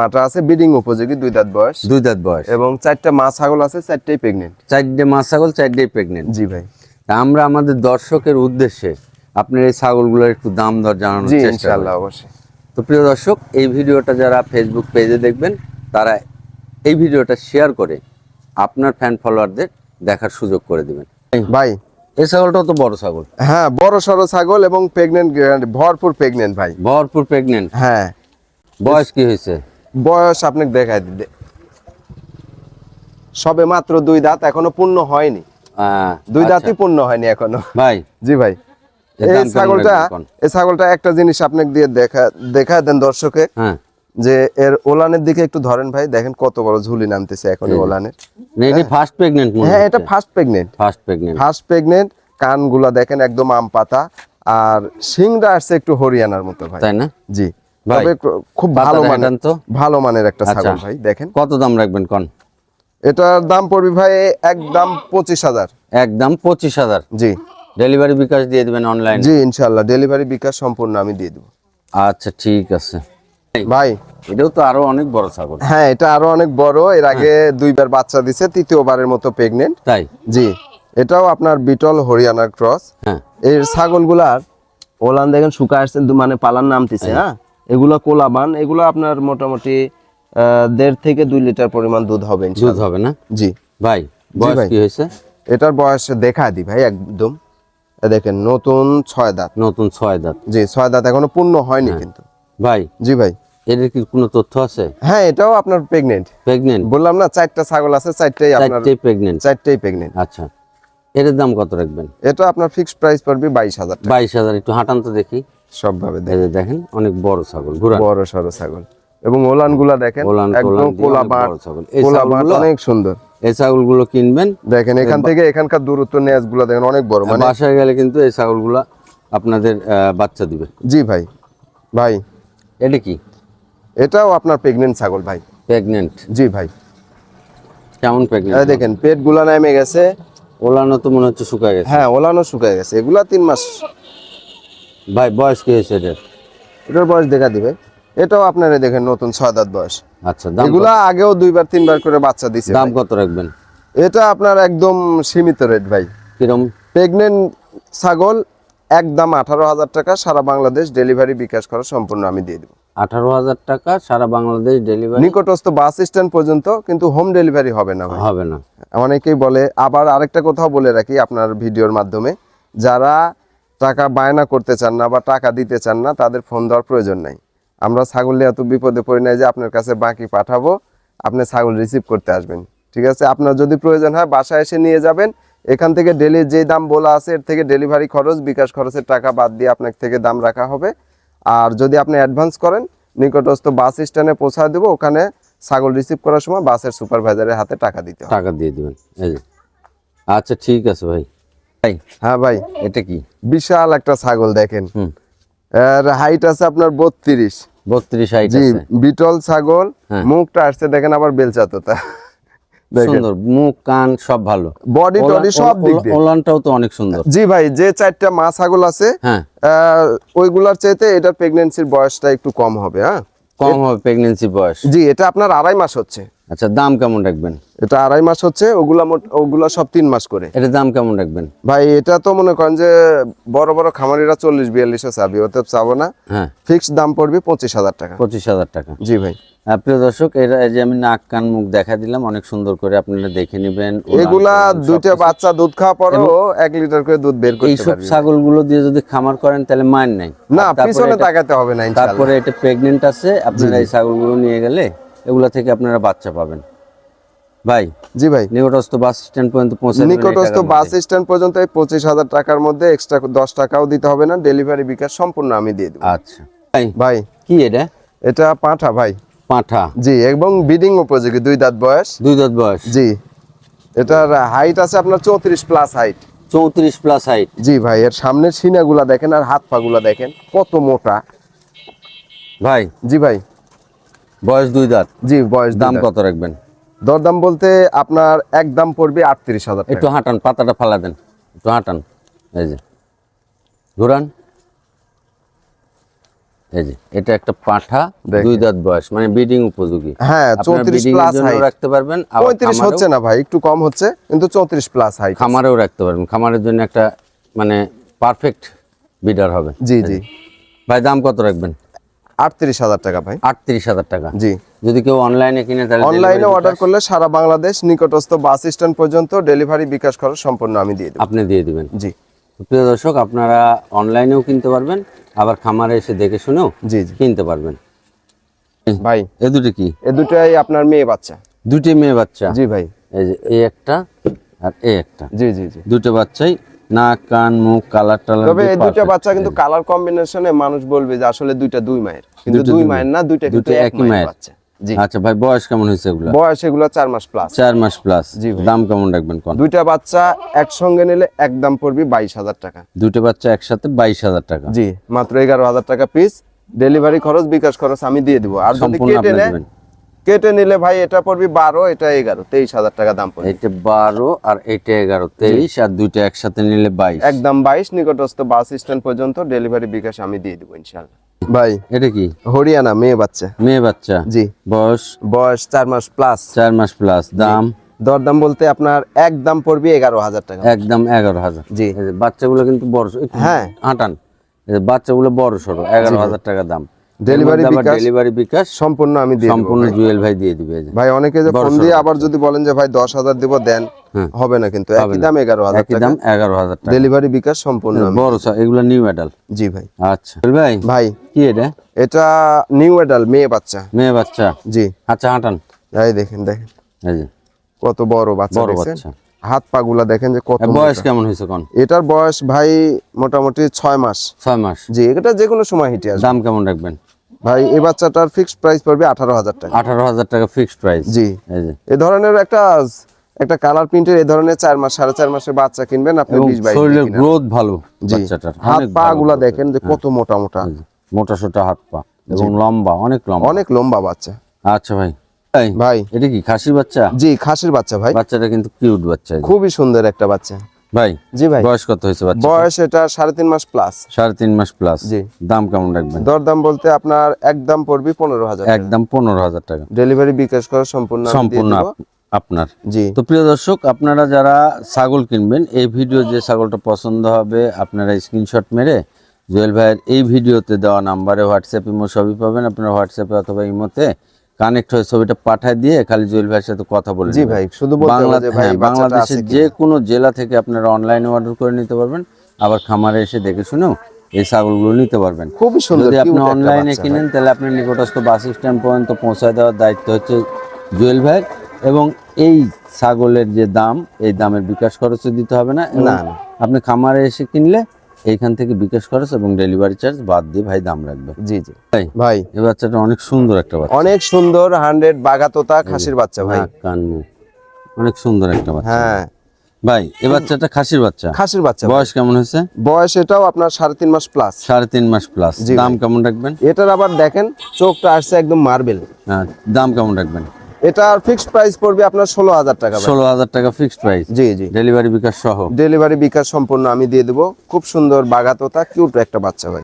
পাটা আছে বিডিং উপযোগী দুই দাঁত বয়স। দুই দাঁত বয়স। এবং চারটা মা ছাগল আছে চারটাই প্রেগনেন্ট চারটে মা ছাগল চারটে প্রেগনেন্ট জি ভাই। আমরা আমাদের দর্শকের উদ্দেশ্যে আপনার এই ছাগলগুলোর একটু দাম দর জানানোর চেষ্টা ইনশাল্লাহ অবশ্যই। তো প্রিয় দর্শক এই ভিডিওটা যারা ফেসবুক পেজে দেখবেন তারা এই ভিডিওটা শেয়ার করে আপনার ফ্যান ফলোয়ারদের দেখার সুযোগ করে দিবেন। ভাই। এই ছাগলটাও তো বড় ছাগল। হ্যাঁ বড় সড়ো ছাগল এবং প্রেগনেন্ট ভরপুর প্রেগনেন্ট ভাই। ভরপুর প্রেগনেন্ট হ্যাঁ। বয়স কি হয়েছে? বয়স আপনাকে দেখাই দিতে। সবে মাত্র দুই দাঁত এখনও পূর্ণ হয়নি। দুই আচ্ছা। দাঁতই পূর্ণ হয়নি এখনও। ভাই জি ভাই। এই ছাগলটা এই ছাগলটা একটা জিনিস আপনাকে দিয়ে দেখা দেখা দেন দর্শকে হ্যাঁ। যে এর ওলানের দিকে একটু ধরেন ভাই দেখেন কত বড় ঝুলি নামতেছে এখন ওলানের। এটি ফার্স্ট প্রেগনেন্ট হ্যাঁ এটা first pregnant first pregnant first কানগুলা দেখেন একদম আম পাতা আর শিংটা আসছে একটু হরিয়ানার মতো ভাই। তাই না? জি। তবে খুব ভালো মানের তো। ভালো মানের একটা আচ্ছা। ছাগল ভাই দেখেন। কত দাম রাখবেন কোন? এটার দাম পড়বে ভাই একদম পঁচিশ হাজার। একদম পঁচিশ হাজার? জি। ডেলিভারি বিকাশ দিয়ে দিবেন অনলাইন? জি ইনশাল্লাহ ডেলিভারি বিকাশ সম্পূর্ণ আমি দিয়ে দেবো। আচ্ছা ঠিক আছে। ভাই। এটাও তো আরও অনেক বড় ছাগল। হ্যাঁ এটা আরও অনেক বড় এর আগে দুইবার বাচ্চা দিছে তৃতীয়বারের মতো প্রেগনেন্ট তাই? জি। এটাও আপনার বিটল হরিয়ানার ক্রস হ্যাঁ। এর ছাগলগুলার ওলান দেখেন শুকা আসছে দু- মানে পালান নামতেছে হ্যাঁ? এগুলো কোলাবান এগুলো আপনার মোটামুটি দেড় থেকে দুই লিটার পরিমাণ দুধ হবে দুধ হবে না? জি। ভাই বয়স কি হয়েছে? এটার বয়স দেখা দি ভাই একদম। দেখেন নতুন ছয় দাঁত। নতুন ছয় দাঁত। জি ছয় দাঁত এখনও পূর্ণ হয়নি কিন্তু। ভাই জি ভাই। কি কোনো তথ্য আছে? হ্যাঁ এটাও আপনার প্রেগনেন্ট প্রেগনেন্ট বললাম না চারটা ছাগল আছে চারটাই আপনার প্রেগনেন্ট চারটাই প্রেগনেন্ট আচ্ছা। এর দাম কত রাখবেন? এটা আপনার ফিক্সড প্রাইস পড়বে বাইশ হাজার টাকা। বাইশ হাজার একটু হাঁটান তো দেখি। সবভাবে দেখেন অনেক বড় ছাগল বড় সড়ো ছাগল। এবং ওলানগুলা দেখেন একদম কোলা বাট কোলা বাট অনেক সুন্দর। এই ছাগলগুলো কিনবেন। দেখেন এখান থেকে এখানকার দূরত্ব নেজগুলা দেখেন অনেক বড় মানে বাসায় গেলে কিন্তু এই ছাগলগুলো আপনাদের বাচ্চা দিবে। জি ভাই ভাই। এটা কি? এটাও আপনার প্রেগনেন্ট ছাগল ভাই। প্রেগনেন্ট জি ভাই। কেমন প্রেগনেন্ট দেখেন পেটগুলা নেমে গেছে। ওলানো তো মনে হচ্ছে শুকায় গেছে। হ্যাঁ ওলানো শুকায় গেছে। এগুলা তিন মাস ভাই বয়স কি হয়েছে এটার? এটার বয়স দেখা দিবে। এটাও আপনারা দেখেন নতুন ছয় দাঁত বয়স। আচ্ছা এগুলা আগেও দুইবার তিনবার করে বাচ্চা দিছে দাম কত রাখবেন? এটা আপনার একদম সীমিত রেট ভাই। কিরম? প্রেগনেন্ট ছাগল একদম আঠারো হাজার টাকা সারা বাংলাদেশ ডেলিভারি বিকাশ করা সম্পূর্ণ আমি দিয়ে দেবো। আঠারো হাজার টাকা সারা বাংলাদেশ ডেলিভারি? নিকটস্থ বাস স্ট্যান্ড পর্যন্ত কিন্তু হোম ডেলিভারি হবে না হবে না। অনেকেই বলে আবার আরেকটা কথাও বলে রাখি আপনার ভিডিওর মাধ্যমে যারা টাকা বায়না করতে চান না বা টাকা দিতে চান না, তাদের ফোন দেওয়ার প্রয়োজন নাই। আমরা ছাগল এত বিপদে পড়ি নাই যে আপনার কাছে বাকি পাঠাবো, আপনি ছাগল রিসিভ করতে আসবেন। ঠিক আছে? আপনার যদি প্রয়োজন হয় বাসায় এসে নিয়ে যাবেন। এখান থেকে ডেলি যে দাম বলা আছে, এর থেকে ডেলিভারি খরচ, বিকাশ খরচের টাকা বাদ দিয়ে আপনার থেকে দাম রাখা হবে। আর যদি আপনি অ্যাডভান্স করেন, নিকটস্থ বাস স্ট্যান্ডে পৌঁছা দেবো, ওখানে ছাগল রিসিভ করার সময় বাসের সুপারভাইজারের হাতে টাকা দিতে টাকা দিয়ে দেবেন। আচ্ছা ঠিক আছে ভাই। ভাই? হ্যাঁ ভাই। এটা কি? বিশাল একটা ছাগল দেখেন। এর হাইট আছে আপনার বত্রিশ। বত্রিশ হাইট জি বিটল ছাগল। হ্যাঁ। মুখটা আসছে দেখেন আবার বেলচাতোতা সুন্দর। মুখ কান সব ভালো। বডি টডি সব দিক দিয়ে। ওলানটাও তো অনেক সুন্দর। জি ভাই যে চারটা মা ছাগল আছে হ্যাঁ। ওইগুলার চাইতে এটার প্রেগনেন্সির বয়সটা একটু কম হবে হ্যাঁ? কম হবে প্রেগন্যান্সি বয়স। জি এটা আপনার আড়াই মাস হচ্ছে। আচ্ছা দাম কেমন রাখবেন? এটা আড়াই মাস হচ্ছে ওগুলা মোট- ওগুলা সব তিন মাস করে। এটা দাম কেমন রাখবেন? ভাই এটা তো মনে করেন যে বড় বড় খামারিরা চল্লিশ বিয়াল্লিশে চাবি ওতে চাবো না। হ্যাঁ। ফিক্সড দাম পড়বে পঁচিশ হাজার টাকা। পঁচিশ হাজার টাকা। জি ভাই। প্রিয় দর্শক এরা এই যে আমি নাক কান মুখ দেখা দিলাম অনেক সুন্দর করে আপনারা দেখে নেবেন এগুলা দুইটা বাচ্চা দুধ খাওয়া পরেও এক লিটার করে দুধ বের করতে এইসব পারবে। ছাগলগুলো দিয়ে যদি খামার করেন তাহলে মান নাই। না পিছনে তাকাতে হবে না ইনশাআল্লাহ। তারপরে এটা প্রেগনেন্ট আছে আপনারা এই ছাগলগুলো নিয়ে গেলে এগুলা থেকে আপনারা বাচ্চা পাবেন। ভাই জি ভাই। নিকটস্থ বাস স্ট্যান্ড পর্যন্ত পৌঁছে নিকটস্থ বাস স্ট্যান্ড পর্যন্ত এই পঁচিশ হাজার টাকার মধ্যে এক্সট্রা দশ টাকাও দিতে হবে না ডেলিভারি বিকাশ সম্পূর্ণ আমি দিয়ে দেবো। আচ্ছা। ভাই ভাই। কি এটা? এটা পাঁঠা ভাই। পাঁঠা। জি এবং বিডিং উপযোগী দুই দাঁত বয়স। দুই দাঁত বয়স। জি এটার হাইট আছে আপনার চৌত্রিশ প্লাস হাইট চৌত্রিশ প্লাস হাইট জি ভাই এর সামনের সিনাগুলা দেখেন আর হাত পাগুলা দেখেন কত মোটা। ভাই জি ভাই। বয়স দুই দাঁত। জি বয়স দাম দাম কত রাখবেন? দরদাম বলতে আপনার এক দাম পড়বে আটত্রিশ হাজার একটু হাঁটান পাতাটা ফালা দেন একটু হাঁটান। এই যে ঘুরান। এই যে এটা একটা পাঠা দুই দাঁত বয়স মানে ব্রিডিং উপযোগী। হ্যাঁ আপনারা চৌত্রিশ breeding এর প্লাস হাইট রাখতে পারবেন আবার পঁয়ত্রিশ খামারেও- হচ্ছে না ভাই একটু কম হচ্ছে কিন্তু চৌত্রিশ প্লাস হাইট খামারেও রাখতে পারবেন খামারের জন্য একটা মানে পারফেক্ট বিডার হবে। জি জি। ভাই দাম কত রাখবেন? আটত্রিশ হাজার টাকা ভাই। আটত্রিশ হাজার টাকা। জি। যদি কেউ অনলাইনে কিনে তাহলে অনলাইনে অর্ডার করলে সারা বাংলাদেশ নিকটস্থ বাস স্ট্যান্ড পর্যন্ত ডেলিভারি বিকাশ খরচ সম্পূর্ণ আমি দিয়ে দেবো। আপনি দিয়ে দিবেন। জি। প্রিয় দর্শক আপনারা অনলাইনেও কিনতে পারবেন আবার খামারে এসে দেখে শুনেও জি জি। কিনতে পারবেন। ভাই এ দুটো কি? এ দুটাই আপনার মেয়ে বাচ্চা। দুটি মেয়ে বাচ্চা? জি ভাই। এই যে এই একটা আর এই একটা। জি জি জি। দুটো বাচ্চাই নাক কান মুখ কালার টালার তবে এই দুটো বাচ্চা কিন্তু কালার কম্বিনেশনে মানুষ বলবে যে আসলে দুইটা দুই মায়ের। কিন্তু দুই মায়ের না দুইটা কিন্তু এক একই মায়ের। বাচ্চা। আচ্ছা ভাই বয়স কেমন হয়েছে এগুলো? বয়স এগুলো চার মাস প্লাস চার মাস প্লাস জি দাম কেমন রাখবেন কোন? দুইটা বাচ্চা একসঙ্গে নিলে একদম পড়বি বাইশ হাজার টাকা। দুটো বাচ্চা একসাথে বাইশ হাজার টাকা। জি মাত্র এগারো হাজার টাকা পিস ডেলিভারি খরচ বিকাশ খরচ আমি দিয়ে দিব। আর যদি কেটে নেয় কেটে নিলে ভাই এটা পড়বি বারো এটা এগারো তেইশ হাজার টাকা দাম পড়বে। এইটা বারো আর এটা এগারো তেইশ আর দুইটা একসাথে নিলে বাইশ। একদম বাইশ নিকটস্থ বাস স্ট্যান্ড পর্যন্ত ডেলিভারি বিকাশ আমি দিয়ে দিব ইনশাল্লাহ ভাই এটা কি? হরিয়ানা মেয়ে বাচ্চা। মেয়ে বাচ্চা। জি। বয়স? বয়স চার মাস প্লাস চার মাস প্লাস দাম? দরদাম বলতে আপনার একদম পড়বে এগারো হাজার টাকা। একদম এগারো হাজার। জি। বাচ্চাগুলো কিন্তু বড় হ্যাঁ। আটান। বাচ্চাগুলো বড় সরো এগারো হাজার টাকা দাম। Delivery বিকাশ? ডেলিভারি বিকাশ সম্পূর্ণ আমি দিয়ে সম্পূর্ণ জুয়েল ভাই দিয়ে দিবে ভাই অনেকে যে ফোন দিয়ে আবার যদি বলেন যে ভাই দশ হাজার দিব দেন। হ্যাঁ। হবে না কিন্তু একই দাম এগারো হাজার একই দাম এগারো হাজার টাকা। ডেলিভারি বিকাশ সম্পূর্ণ বড় সা- এগুলো নিউ জি ভাই। আচ্ছা। ভাই ভাই। কি এটা? এটা নিউ এডাল মেয়ে বাচ্চা। মেয়ে বাচ্চা? জি। আচ্ছা হাঁটান। এই দেখেন দেখেন। এই যে। কত বড় বাচ্চা বড় বাচ্চা। হাত পা গুলা দেখেন যে কত বয়স কেমন হয়েছে কোন? এটার বয়স ভাই মোটামুটি ছয় মাস। ছয় মাস। জি এটা যে কোনো সময় হিটে আসবে। দাম কেমন রাখবেন? ভাই এই বাচ্চাটার ফিক্সড প্রাইস পড়বে আঠারো হাজার টাকা। আঠারো হাজার টাকা ফিক্সড প্রাইস জি। এই ধরনের একটা একটা কালার প্রিন্টের এই ধরনের চার মাস সাড়ে চার মাসের বাচ্চা কিনবেন আপনি এবং বিশ বাইশ শরীরের গ্রোথ ভালো বাচ্চাটার হাত পা গুলা দেখেন যে কত মোটা মোটা। মোটা সোটা হাত পা এবং লম্বা অনেক লম্বা। অনেক লম্বা বাচ্চা। আচ্ছা ভাই। ভাই ভাই। এটা কি খাসির বাচ্চা? জি খাসির বাচ্চা ভাই। বাচ্চাটা কিন্তু কিউট বাচ্চা খুবই সুন্দর একটা বাচ্চা। ভাই জি ভাই। বয়স কত হয়েছে বাচ্চা বয়স এটা সাড়ে তিন মাস প্লাস সাড়ে তিন মাস প্লাস জি। দাম কেমন রাখবেন? দরদাম বলতে আপনার একদম পড়বি পনেরো হাজার একদম পনেরো হাজার টাকা। ডেলিভারি বিকাশ করা সম্পূর্ণ সম্পূর্ণ আপনার। জি। তো প্রিয় দর্শক আপনারা যারা ছাগল কিনবেন এই ভিডিও যে ছাগলটা পছন্দ হবে আপনারা স্ক্রিনশট মেরে জুয়েল ভাইয়ের এই ভিডিওতে দেওয়া নাম্বারে হোয়াটসঅ্যাপ ইমো সবই পাবেন। আপনারা হোয়াটসঅ্যাপে অথবা ইমোতে কানেক্ট হয়ে ছবিটা পাঠায় দিয়ে খালি জুয়েল ভাইয়ের সাথে কথা বলে জি ভাই শুধু হ্যাঁ, বাংলাদেশের যে কোনো জেলা থেকে আপনারা অনলাইনে অর্ডার করে নিতে পারবেন। আবার খামারে এসে দেখে শুনেও এই ছাগলগুলো নিতে পারবেন। খুবই সুন্দর যদি আপনি অনলাইনে কিনেন তাহলে আপনার নিকটস্থ বাস স্ট্যান্ড পর্যন্ত পৌঁছায় দেওয়ার দায়িত্ব হচ্ছে জুয়েল ভাইয়ের এবং এই ছাগলের যে দাম এই দামের বিকাশ খরচও দিতে হবে না, না। আপনি খামারে এসে কিনলে এইখান থেকে বিকাশ খরচ এবং ডেলিভারি চার্জ বাদ দিয়ে ভাই দাম রাখবে। জি জি। ভাই ভাই। এই বাচ্চাটা অনেক সুন্দর একটা বাচ্চা। অনেক সুন্দর হান্ড্রেড বাগাতোতা খাসির বাচ্চা ভাই। নাক, কান অনেক সুন্দর একটা বাচ্চা। হ্যাঁ। ভাই এই বাচ্চাটা খাসির বাচ্চা? খাসির বাচ্চা বয়স কেমন হয়েছে? বয়স এটাও আপনার সাড়ে তিন মাস প্লাস সাড়ে তিন মাস প্লাস দাম কেমন রাখবেন? এটার আবার দেখেন চোখটা আসছে একদম মার্বেল হ্যাঁ, দাম কেমন রাখবেন? এটার ফিক্সড প্রাইস পড়বে আপনার ষোলো হাজার টাকা ষোলো হাজার টাকা ফিক্সড প্রাইস জি জি। ডেলিভারি বিকাশ সহ। ডেলিভারি বিকাশ সম্পূর্ণ আমি দিয়ে দেবো। খুব সুন্দর বাগাতোতা কিউট একটা বাচ্চা ভাই।